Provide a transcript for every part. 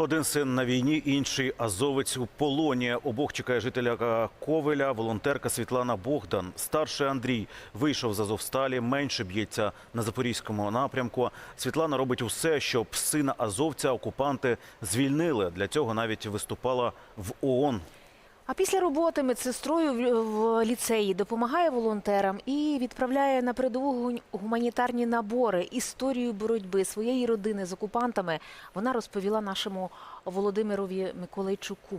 Один син на війні, інший азовець у полоні. Обох чекає жителя Ковеля, волонтерка Світлана Богдан. Старший Андрій вийшов з Азовсталі, менше б'ється на запорізькому напрямку. Світлана робить усе, щоб сина азовця окупанти звільнили. Для цього навіть виступала в ООН. А після роботи медсестрою в- в ліцеї допомагає волонтерам і відправляє на передову гу- гуманітарні набори, історію боротьби своєї родини з окупантами. Вона розповіла нашому Володимирові Миколайчуку.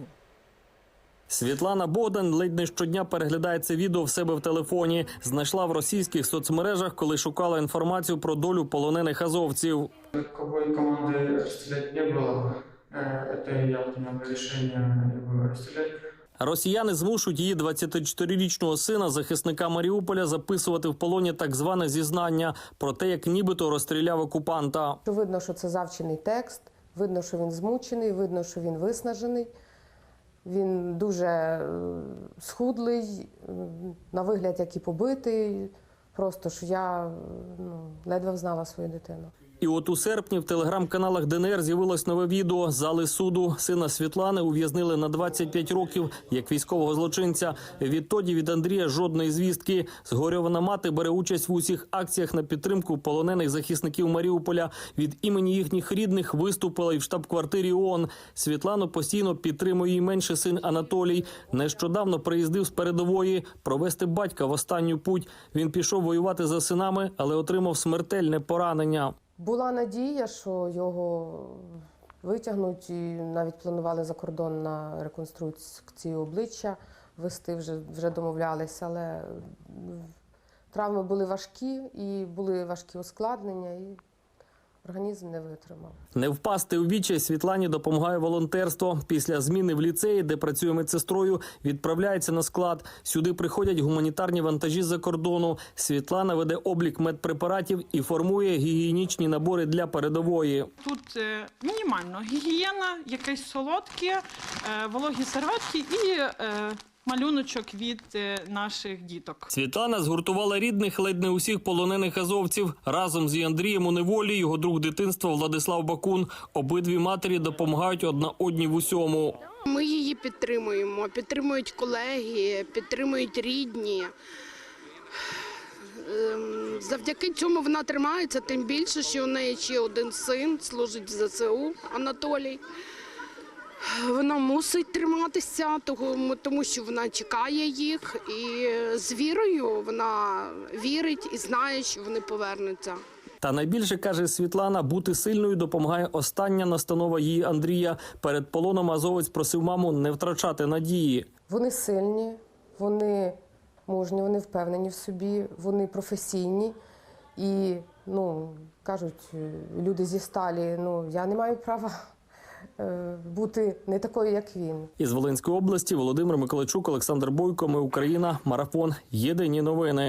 Світлана Богдан ледь не щодня переглядає це відео в себе в телефоні. Знайшла в російських соцмережах, коли шукала інформацію про долю полонених азовців. Никакой команды расстрелять не было. Э, Это я принял решение его расстрелять. Росіяни змушують її 24-річного сина, захисника Маріуполя, записувати в полоні так зване зізнання про те, як нібито розстріляв окупанта. Видно, що це завчений текст, видно, що він змучений, видно, що він виснажений. Він дуже е, схудлий, е, на вигляд як і побитий. Просто що я е, ну, ледве взнала свою дитину. І от у серпні в телеграм-каналах ДНР з'явилось нове відео зали суду. Сина Світлани ув'язнили на 25 років як військового злочинця. Відтоді від Андрія жодної звістки. Згорьована мати бере участь в усіх акціях на підтримку полонених захисників Маріуполя. Від імені їхніх рідних виступила і в штаб-квартирі ООН. Світлану постійно підтримує її менший син Анатолій. Нещодавно приїздив з передової провести батька в останню путь. Він пішов воювати за синами, але отримав смертельне поранення. Була надія, що його витягнуть, і навіть планували за кордон на реконструкцію обличчя вести, вже, вже домовлялися, але травми були важкі і були важкі ускладнення, і організм не витримав. Не впасти у вічі Світлані допомагає волонтерство. Після зміни в ліцеї, де працює медсестрою, відправляється на склад. Сюди приходять гуманітарні вантажі з-за кордону. Світлана веде облік медпрепаратів і формує гігієнічні набори для передової. Тут е, мінімально гігієна, якесь солодке, е, вологі серветки і е, малюночок від е, наших діток. Світлана згуртувала рідних ледь не усіх полонених азовців разом з Андрієм у неволі. Його друг дитинства Владислав Бакун. Обидві матері допомагають одна одній в усьому. Ми її підтримуємо, підтримують колеги, підтримують рідні. Ем, Завдяки цьому вона тримається, тим більше, що у неї ще один син служить в ЗСУ Анатолій. Вона мусить триматися, тому що вона чекає їх, і з вірою вона вірить і знає, що вони повернуться. Та найбільше каже Світлана, бути сильною допомагає остання настанова її Андрія. Перед полоном азовець просив маму не втрачати надії. Вони сильні, вони мужні, вони впевнені в собі, вони професійні. І ну, кажуть, е, люди зі сталі, ну я не маю права бути не такою, як він. Із Волинської області Володимир Миколайчук, Олександр Бойко. Ми Україна. Марафон. Єдині новини.